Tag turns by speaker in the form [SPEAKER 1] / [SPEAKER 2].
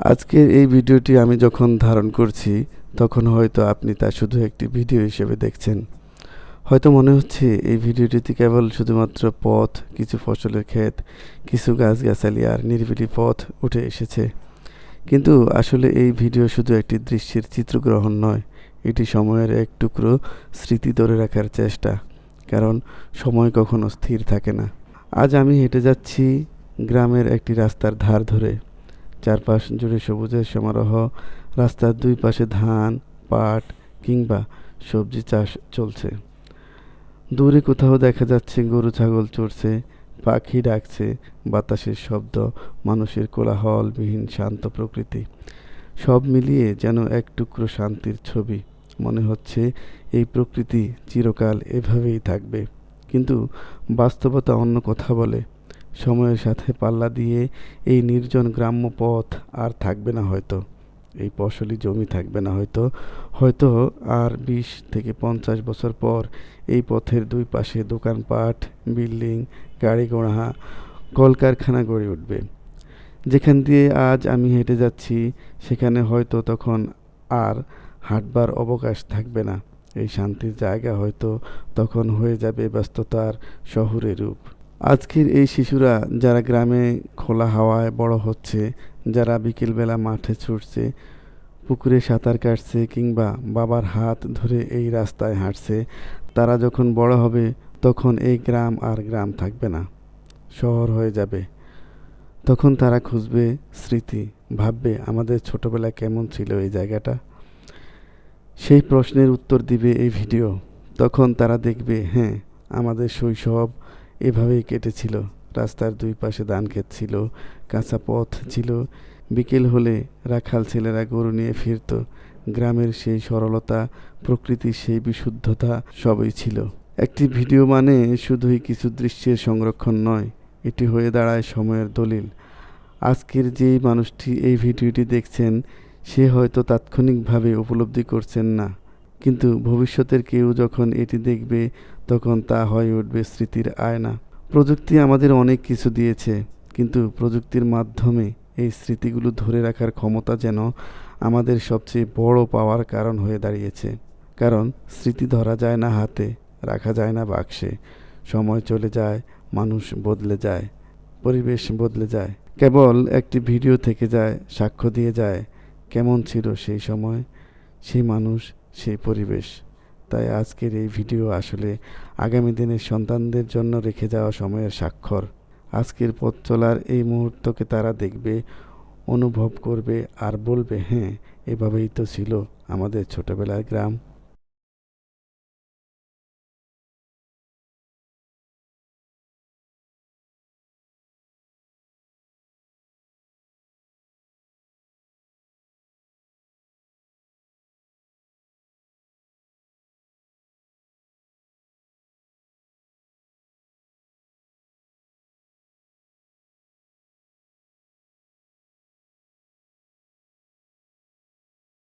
[SPEAKER 1] আজকের এই ভিডিওটি আমি যখন ধারণ করছি, তখন হয়তো আপনি তা শুধু একটি ভিডিও হিসেবে দেখছেন। হয়তো মনে হচ্ছে এই ভিডিওটিতে কেবল শুধুমাত্র পথ, কিছু ফসলের ক্ষেত, কিছু গাছগাছালি আর নিরিবিলি পথ উঠে এসেছে। কিন্তু আসলে এই ভিডিও শুধু একটি দৃশ্যের চিত্রগ্রহণ নয়, এটি সময়ের এক টুকরো স্মৃতি ধরে রাখার চেষ্টা, কারণ সময় কখনো স্থির থাকে না। আজ আমি হেঁটে যাচ্ছি গ্রামের একটি রাস্তার ধার ধরে। চারপাশ জুড়ে সবুজের সমারোহ, রাস্তার দুই পাশে ধান, পাট কিংবা সবজি চাষ চলছে। দূরে কোথাও দেখা যাচ্ছে গরু ছাগল চড়ছে, পাখি ডাকছে, বাতাসের শব্দ, মানুষের কোলাহলবিহীন শান্ত প্রকৃতি। সব মিলিয়ে যেন এক টুকরো শান্তির ছবি। মনে হচ্ছে এই প্রকৃতি চিরকাল এভাবেই থাকবে। কিন্তু বাস্তবতা অন্য কথা বলে। সময়ের সাথে পাল্লা দিয়ে এই নির্জন গ্রাম্য পথ আর থাকবে না হয়তো। এই ফসলি জমি থাকবে না হয়তো। হয়তো আর বিশ থেকে পঞ্চাশ বছর পর এই পথের দুই পাশে দোকানপাট, বিল্ডিং, গাড়ি ঘোড়া, কলকারখানা গড়ে উঠবে। যেখান দিয়ে আজ আমি হেঁটে যাচ্ছি, সেখানে হয়তো তখন আর হাঁটবার অবকাশ থাকবে না। এই শান্তির জায়গা হয়তো তখন হয়ে যাবে ব্যস্ততার শহরে রূপ। আজকের এই শিশুরা যারা গ্রামে খোলা হাওয়ায় বড় হচ্ছে, যারা বিকেলবেলা মাঠে ছুটছে, পুকুরে সাঁতার কাটছে কিংবা বাবার হাত ধরে এই রাস্তায় হাঁটছে, তারা যখন বড় হবে, তখন এই গ্রাম আর গ্রাম থাকবে না, শহর হয়ে যাবে। তখন তারা খুঁজবে স্মৃতি, ভাববে আমাদের ছোটবেলা কেমন ছিল এই জায়গাটা। সেই প্রশ্নের উত্তর দিবে এই ভিডিও। তখন তারা দেখবে হ্যাঁ আমাদের শৈশব এভাবেই কেটেছিল। রাস্তার দুই পাশে ধান ক্ষেত ছিল, কাঁচা পথ ছিল। বিকেল হলে রাখাল ছেলেরা গরু নিয়ে ফিরত। গ্রামের সেই সরলতা, প্রকৃতির সেই বিশুদ্ধতা সবই ছিল। একটি ভিডিও মানে শুধুই কিছু দৃশ্যের সংরক্ষণ নয়, এটি হয়ে দাঁড়ায় সময়ের দলিল। আজকের যেই মানুষটি এই ভিডিওটি দেখছেন, সে হয়তো তাৎক্ষণিকভাবে উপলব্ধি করছেন না। কিন্তু ভবিষ্যতের কেউ যখন এটি দেখবে, তখন তা হয়ে উঠবে স্মৃতির আয়না। প্রযুক্তি আমাদের অনেক কিছু দিয়েছে, কিন্তু প্রযুক্তির মাধ্যমে এই স্মৃতিগুলো ধরে রাখার ক্ষমতা যেন আমাদের সবচেয়ে বড় পাওয়ার কারণ হয়ে দাঁড়িয়েছে। কারণ স্মৃতি ধরা যায় না হাতে, রাখা যায় না বাক্সে। সময় চলে যায়, মানুষ বদলে যায়, পরিবেশ বদলে যায়। কেবল একটি ভিডিও থেকে যায়, সাক্ষ্য দিয়ে যায়, কেমন ছিল সেই সময়? সেই মানুষ সেই পরিবেশ। তাই আজকের এই ভিডিও আসলে আগামী দিনের সন্তানদের জন্য রেখে যাওয়া সময়ের স্বাক্ষর। আজকের পথ চলার এই মুহূর্তকে তারা দেখবে, অনুভব করবে আর বলবে হ্যাঁ এভাবেই তো ছিল আমাদের ছোটবেলার গ্রাম।